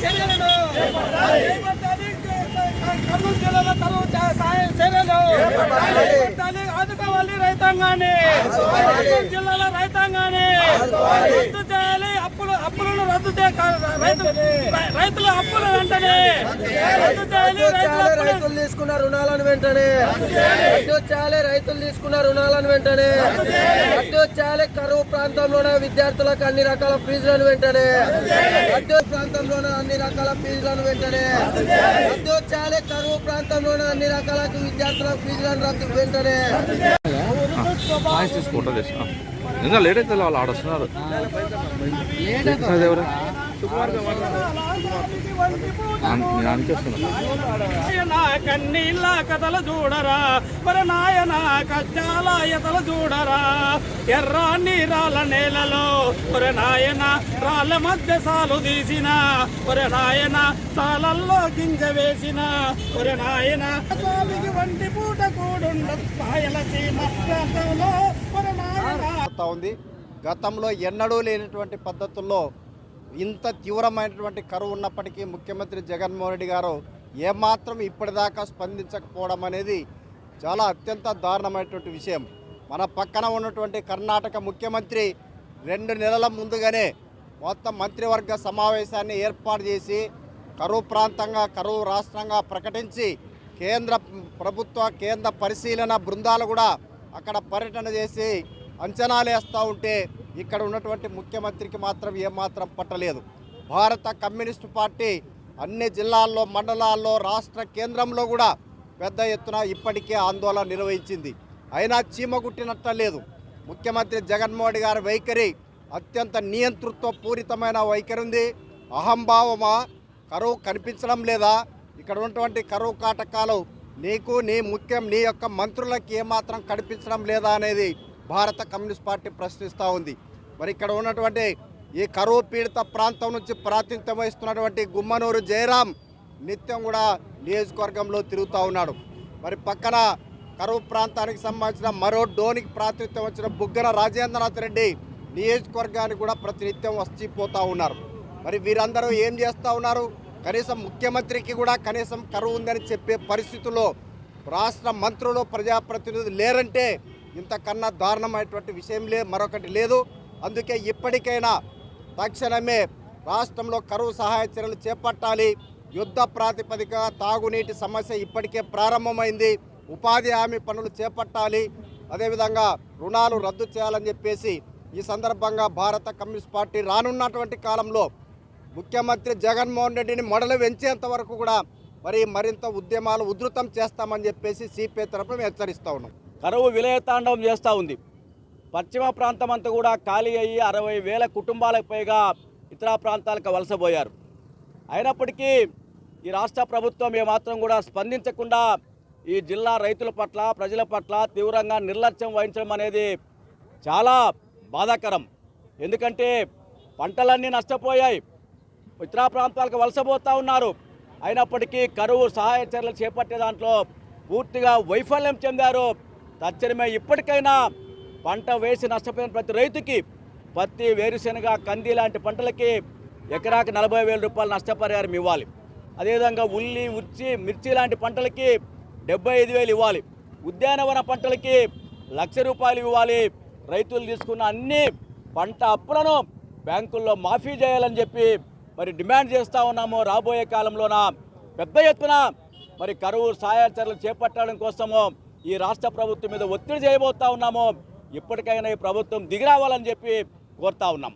చర్యలను కర్నూలు జిల్లాలో కరువు సాయం చర్యలు చేపట్టాలి. ఆదుకోవాలి రైతాంగాన్ని కర్నూలు జిల్లాలో రైతాంగాన్ని రద్దు చేయాలి అప్పులు అప్పులను రద్దు చేయాలి రైతు రైతుల అప్పులు వెంటనే. రైతుల తీసుకున్న రుణాలను వెంటనే. చేయాలి రైతులు తీసుకున్న రుణాలను వెంటనే. చేయాలి కరువు ప్రాంతంలోనే విద్యార్థులకు అన్ని రకాల ఫీజులను వెంటనే. అడ్డు ప్రాంతంలోనే అన్ని రకాల ఫీజులను వెంటనే. అడ్డు చేయాలి కరువు ప్రాంతంలోనే అన్ని రకాల విద్యార్థుల ఫీజులను రద్దు వెంటనే. ఫోటో లేట్ అయితే వాళ్ళు ఆడ నాయనా కన్నీళ్ళ కథలు చూడరా మరి నాయన కష్టాల ఎతలు చూడరా ఎర్రాన్ని రాళ్ళ నేలలో ఒరే నాయన రాళ్ళ మధ్య సాలు తీసిన ఒరే నాయన సాలల్లో గింజ వేసిన ఒరే నాయన సాలికి వంటి పూట కూడుండ పాయల ప్రాంతంలో ఉంది గతంలో ఎన్నడూ లేనటువంటి పద్ధతుల్లో ఇంత తీవ్రమైనటువంటి కరువు ఉన్నప్పటికీ ముఖ్యమంత్రి జగన్మోహన్ రెడ్డి గారు ఏమాత్రం ఇప్పటిదాకా స్పందించకపోవడం అనేది చాలా అత్యంత దారుణమైనటువంటి విషయం. మన పక్కన ఉన్నటువంటి కర్ణాటక ముఖ్యమంత్రి రెండు నెలల ముందుగానే మొత్తం మంత్రివర్గ సమావేశాన్ని ఏర్పాటు చేసి కరువు ప్రాంతంగా కరువు రాష్ట్రంగా ప్రకటించి కేంద్ర ప్రభుత్వ కేంద్ర పరిశీలన బృందాలు కూడా అక్కడ పర్యటన చేసి అంచనాలు వేస్తూ ఉంటే ఇక్కడ ఉన్నటువంటి ముఖ్యమంత్రికి మాత్రం ఏమాత్రం పట్టలేదు. భారత కమ్యూనిస్టు పార్టీ అన్ని జిల్లాల్లో మండలాల్లో రాష్ట్ర కేంద్రంలో కూడా పెద్ద ఎత్తున ఇప్పటికే ఆందోళన నిర్వహించింది. అయినా చీమ లేదు. ముఖ్యమంత్రి జగన్మోహన్ గారి వైఖరి అత్యంత నియంతృత్వ పూరితమైన వైఖరి ఉంది. అహంభావమా? కరువు కనిపించడం లేదా? ఇక్కడ ఉన్నటువంటి కరువు కాటకాలు నీకు నీ ముఖ్యం నీ యొక్క మంత్రులకి ఏమాత్రం కనిపించడం లేదా అనేది భారత కమ్యూనిస్ట్ పార్టీ ప్రశ్నిస్తూ ఉంది. మరి ఇక్కడ ఉన్నటువంటి ఈ కరువు పీడిత ప్రాంతం నుంచి ప్రాతినిధ్యం వహిస్తున్నటువంటి గుమ్మనూరు జయరాం నిత్యం కూడా నియోజకవర్గంలో తిరుగుతూ ఉన్నాడు. మరి పక్కన కరువు ప్రాంతానికి సంబంధించిన మరో డోనికి ప్రాతినిధ్యం వచ్చిన బుగ్గన రాజేంద్రనాథ్ రెడ్డి నియోజకవర్గానికి కూడా ప్రతినిత్యం వచ్చిపోతూ ఉన్నారు. మరి వీరందరూ ఏం చేస్తూ ఉన్నారు? కనీసం ముఖ్యమంత్రికి కూడా కనీసం కరువు ఉందని చెప్పే పరిస్థితుల్లో రాష్ట్ర మంత్రులు ప్రజాప్రతినిధులు లేరంటే ఇంతకన్నా దారుణమైనటువంటి విషయం లే మరొకటి లేదు. అందుకే ఇప్పటికైనా తక్షణమే రాష్ట్రంలో కరువు సహాయ చర్యలు చేపట్టాలి. యుద్ధ ప్రాతిపదిక తాగునీటి సమస్య ఇప్పటికే ప్రారంభమైంది. ఉపాధి హామీ పనులు చేపట్టాలి. అదేవిధంగా రుణాలు రద్దు చేయాలని చెప్పేసి ఈ సందర్భంగా భారత కమ్యూనిస్ట్ పార్టీ రానున్నటువంటి కాలంలో ముఖ్యమంత్రి జగన్మోహన్ రెడ్డిని మొడలు వెంచేంత వరకు కూడా మరి మరింత ఉద్యమాలు ఉధృతం చేస్తామని చెప్పేసి సిపిఐ తరఫున హెచ్చరిస్తూ ఉన్నాం. కరువు విలయతాండవం చేస్తూ ఉంది. పశ్చిమ ప్రాంతం అంతా కూడా ఖాళీ అయ్యి అరవై వేల కుటుంబాలకు పైగా ఇతర ప్రాంతాలకు వలసపోయారు. అయినప్పటికీ ఈ రాష్ట్ర ప్రభుత్వం ఏమాత్రం కూడా స్పందించకుండా ఈ జిల్లా రైతుల పట్ల ప్రజల పట్ల తీవ్రంగా నిర్లక్ష్యం వహించడం అనేది చాలా బాధాకరం. ఎందుకంటే పంటలన్నీ నష్టపోయాయి. ఇతర ప్రాంతాలకు వలసపోతూ ఉన్నారు. అయినప్పటికీ కరువు సహాయ చర్యలు చేపట్టే దాంట్లో పూర్తిగా వైఫల్యం చెందారు తక్షణమే ఇప్పటికైనా పంట వేసి నష్టపోయిన ప్రతి రైతుకి పత్తి వేరుశెనగ కంది లాంటి పంటలకి ఎకరాకి నలభై వేల రూపాయలు నష్టపరిహారం ఇవ్వాలి. అదేవిధంగా ఉల్లి ఉర్చి మిర్చి లాంటి పంటలకి డెబ్బై ఐదు వేలు ఇవ్వాలి. ఉద్యానవన పంటలకి లక్ష రూపాయలు ఇవ్వాలి. రైతులు తీసుకున్న అన్ని పంట అప్పులను బ్యాంకుల్లో మాఫీ చేయాలని చెప్పి మరి డిమాండ్ చేస్తూ ఉన్నాము. రాబోయే కాలంలోన పెద్ద ఎత్తున మరి కరువు సహాయ చర్యలు చేపట్టడం కోసము ఈ రాష్ట్ర ప్రభుత్వం మీద ఒత్తిడి చేయబోతా ఉన్నామో ఇప్పటికైనా ఈ ప్రభుత్వం దిగిరావాలని చెప్పి కోరుతా ఉన్నాం.